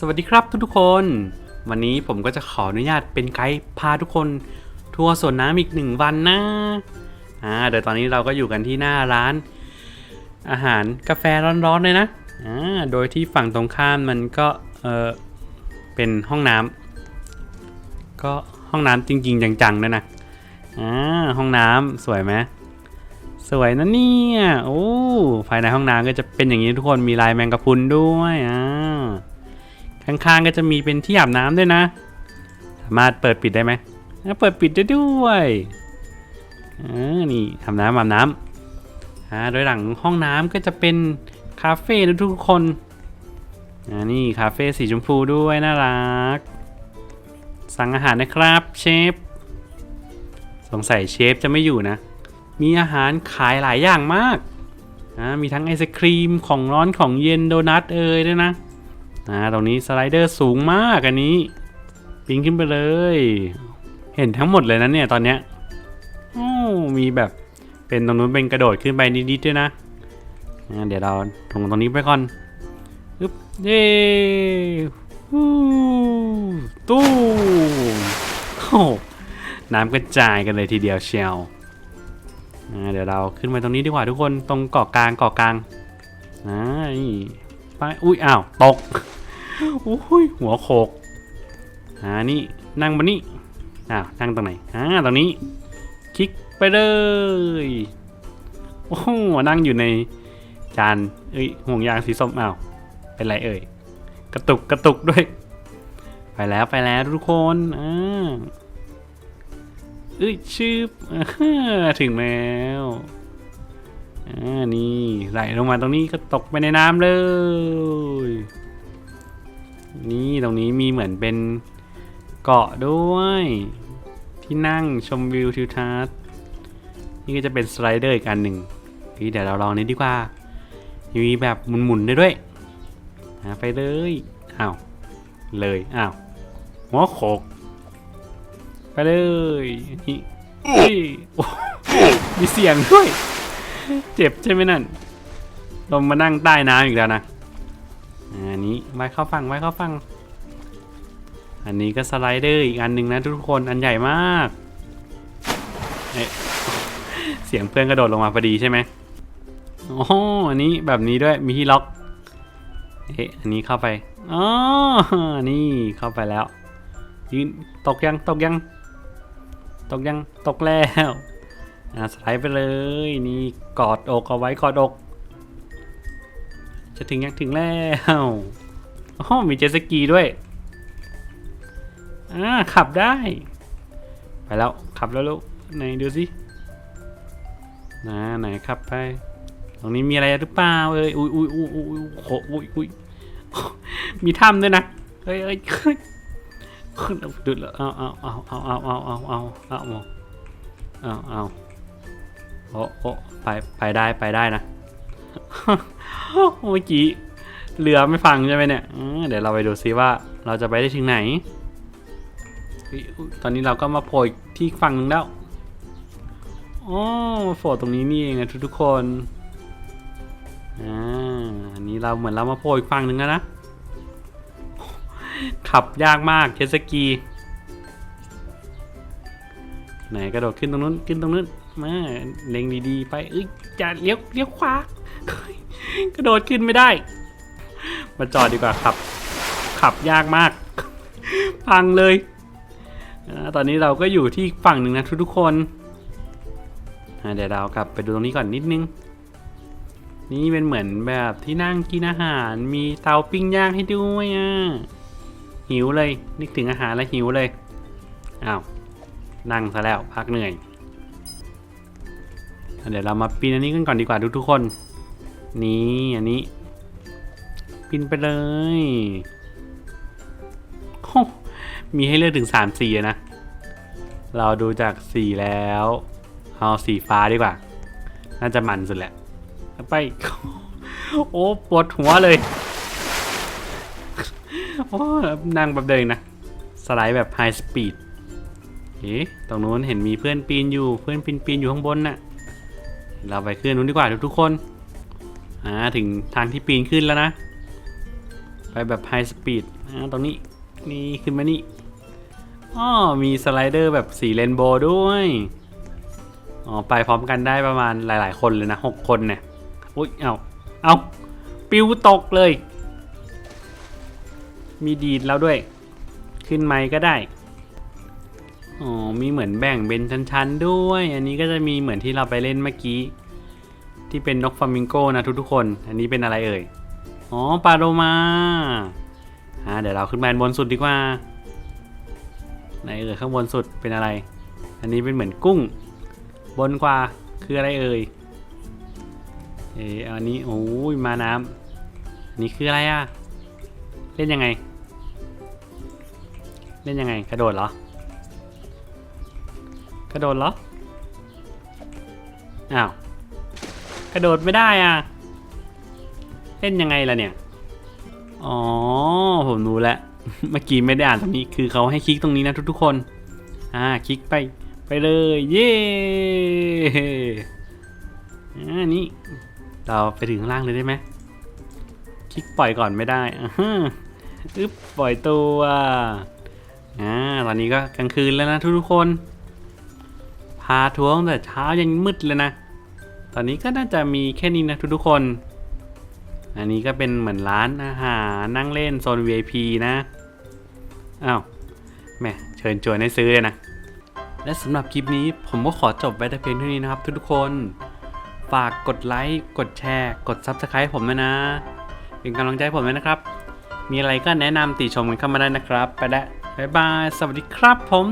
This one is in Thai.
สวัสดีครับทุกๆคน วันนี้ผมก็จะขออนุญาตเป็นไกด์พาทุกคนทัวร์สวนน้ำอีกหนึ่งวันนะอ่าเดี๋ยวตอนนี้เราก็อยู่กันที่หน้าร้าน อาหารกาแฟร้อนๆเลยนะอ่าโดยที่ฝั่งตรงข้ามมันก็เออเป็นห้องน้ำก็ห้องน้ำจริง ๆ จังๆด้วยนะอ่าห้องน้ำสวยไหมสวยนะเนี่ยโอ้ภายในห้องน้ำก็จะเป็นอย่างนี้ทุกคนมีลายแมงกะพรุนด้วยอ่า ข้างๆก็จะมีเป็นที่อาบน้ำด้วยนะ สามารถเปิดปิดได้ไหมอะเปิดปิดได้ด้วยอ่านี่ทำน้ำอาบน้ำอ่าโดยหลังห้องน้ำก็จะเป็นคาเฟ่ทุกคนอ่านี่คาเฟ่สีชมพูด้วยน่ารัก สั่งอาหารนะครับเชฟสงสัยเชฟจะไม่อยู่นะ มีอาหารขายหลายอย่างมากนะมีทั้งไอศครีมของร้อนของเย็นโดนัทเอ่ยด้วยนะ นะตรงนี้สไลเดอร์สูงมากอันนี้ปีนขึ้นไปเลย เห็นทั้งหมดเลยนะเนี่ยตอนเนี้ยโอ้มีแบบเป็นตรงนู้นเป็นกระโดดขึ้นไปนิดๆด้วยนะนะเดี๋ยวเราตรงตรงนี้ไปก่อนอึ๊บเย้ตู้โอ้น้ำกระจายกันเลยทีเดียวเชียวอ่าเดี๋ยวเราขึ้นมาตรงนี้ดีกว่าทุกคนตรงเกาะกลางเกาะกลางนี่ไปอุ้ยอ้าวตก อุ้ยหัวโขกอ่านี่นั่งบนนี้อ้าวนั่งตรงไหนอ่าตรงนี้ คลิกไปเลยโอ้โหนั่งอยู่ในจานเอ้ยห่วงยางสีส้มอ้าวเป็นไรเอ่ยกระตุกกระตุกด้วย ไปแล้วไปแล้วทุกคนอ่าเอ้ยชืบถึงแล้วอ่านี่ไหลลงมาตรงนี้ก็ตกไปในน้ำเลย นี่ตรงนี้มีเหมือนเป็นเกาะด้วย ที่นั่งชมวิวทิวทัศน์นี่ก็จะเป็นสไลเดอร์อีกอันหนึ่งเฮ้ยเดี๋ยวเราลองนี้ดีกว่า มีแบบหมุนๆได้ด้วยอ่าไปเลยอ้าวเลยอ้าวหัวโขกไปเลยนี่เฮ้โอ้มีเสียงด้วย เจ็บใช่ไหมนั่นลงมานั่งใต้น้ำอีกแล้วนะ อันนี้ไว้เข้าฟังไว้เข้าฟังอันนี้ก็สไลเดอร์อีกอันหนึ่งนะทุกคนอันใหญ่มากเเสียงเพื่อนกระโดดลงมาพอดีใช่ไหมโอ้อันนี้แบบนี้ด้วยมีที่ล็อกเอ๊ะอันนี้เข้าไปอ๋อนี่เข้าไปแล้วยืนตกยังตกยัง ตกยังตกแล้วอ่าสไลด์ไปเลย นี่กอดอกเอาไว้กอดอก จะถึงยังถึงแล้วอ๋อมีเจ็ตสกีด้วย อ่า ขับได้ ไปแล้ว ขับแล้วลูกไหนดูสินะไหนขับไป ตรงนี้มีอะไรหรือเปล่าเอ้ยอุ้ยอุ้ยอุ้ยอุ้ยโหอุ้ยอุ้ยมีถ้ำด้วยนะ เฮ้ยเฮ้ยขึ้นดุดแล้วเอาเอาเอาเอาเอาเอาเอาเอาเอาเอาเอาโอ้โอ้ไปไปได้ไปได้นะ เมื่อกี้เรือไม่ฟังใช่ไหมเนี่ยเดี๋ยวเราไปดูซิว่าเราจะไปได้ถึงไหน ตอนนี้เราก็มาโผล่ที่ฝั่งหนึงแล้วอ๋อมาโผล่ตรงนี้นี่เองนะทุกๆคนอ่าอันนี้เราเหมือนเรามาโผล่อีกฝั่งหนึ่งแล้วนะ ขับยากมากเจสกี ไหนกระโดดขึ้นตรงนู้นขึ้นตรงนู้นมาเล็งดีๆ ไปเอ้ยจะเลี้ยวเลี้ยวขวา กระโดดขึ้นไม่ได้ มาจอดดีกว่าขับ ขับยากมาก พังเลย ตอนนี้เราก็อยู่ที่ฝั่งหนึ่งนะทุกๆคน เดี๋ยวเรากลับไปดูตรงนี้ก่อนนิดนึง นี่เป็นเหมือนแบบที่นั่งกินอาหาร มีเตาปิ้งย่างให้ด้วยอะ หิวเลย นึกถึงอาหารแล้วหิวเลย อ้าว นั่งซะแล้วพักเหนื่อย เดี๋ยวเรามาปีนอันนี้กันก่อนดีกว่าทุกๆคน นี่อันนี้ปีนไปเลยมีให้เลือกถึงสามสีนะ เราดูจากสีแล้ว เอาสีฟ้าดีกว่า น่าจะมันสุดแหละไป โอ้ปวดหัวเลย โอ้นั่งแบบเดินนะ สไลด์แบบไฮสปีดเอ๊ะตรงนู้นเห็นมีเพื่อนปีนอยู่ เพื่อนปีนปีนอยู่ข้างบนน่ะ เราไปขึ้นนู้นดีกว่าทุกๆคน อ่าถึงทางที่ปีนขึ้นแล้วนะ ไปแบบไฮสปีดตรงนี้นี่ขึ้นมานี่อ๋อมีสไลเดอร์แบบสีเรนโบว์ด้วยอ๋อไปพร้อมกันได้ประมาณหลาย ๆ คนเลยนะหกคนเนี่ยอุ้ยเอาเอาปิวตกเลย มีดีดแล้วด้วย ขึ้นไมค์ก็ได้อ๋อมีเหมือนแบ่งเป็นชั้น ๆ ด้วย อันนี้ก็จะมีเหมือนที่เราไปเล่นเมื่อกี้ ที่เป็นนกฟลามิงโกนะทุกๆคน อันนี้เป็นอะไรเอ่ย อ๋อปลาโลมาอ่าเดี๋ยวเราขึ้นมาบนสุดดีกว่าไหนเอ่ยข้างบนสุดเป็นอะไร อันนี้เป็นเหมือนกุ้ง บนกว่าคืออะไรเอ่ย เอออันนี้โอ้ยมาน้ำอันนี้คืออะไรอะเล่นยังไง เล่นยังไงกระโดดเหรอ กระโดดเหรอ อ้าว กระโดดไม่ได้อะเล่นยังไงล่ะเนี่ย อ๋อ ผมรู้แล้ว เมื่อกี้ไม่ได้อ่านตรงนี้ คือเขาให้คลิกตรงนี้นะทุกๆคน อ่า คลิกไป ไปเลย เย้อ่านี่เราไปถึงข้างล่างเลยได้ไหม คลิกปล่อยก่อนไม่ได้อ่าอึ๊บ ปล่อยตัว อ่า ตอนนี้ก็กลางคืนแล้วนะทุกๆคน พาทัวร์ตั้งแต่เช้ายันมืดเลยนะ ตอนนี้ก็น่าจะมีแค่นี้นะทุกๆคน อันนี้ก็เป็นเหมือนร้านอาหารนั่งเล่นโซน VIP นะ อ้าวแม่เชิญชวนให้ซื้อเลยนะ และสำหรับคลิปนี้ผมก็ขอจบไว้แต่เพียงเท่านี้นะครับทุกๆคน ฝากกดไลค์ กดแชร์ กด Subscribe ผมด้วยนะ เป็นกำลังใจให้ผมด้วยนะครับ มีอะไรก็แนะนำติชมกันเข้ามาได้นะครับ ไปแล้วบ๊ายบาย สวัสดีครับผม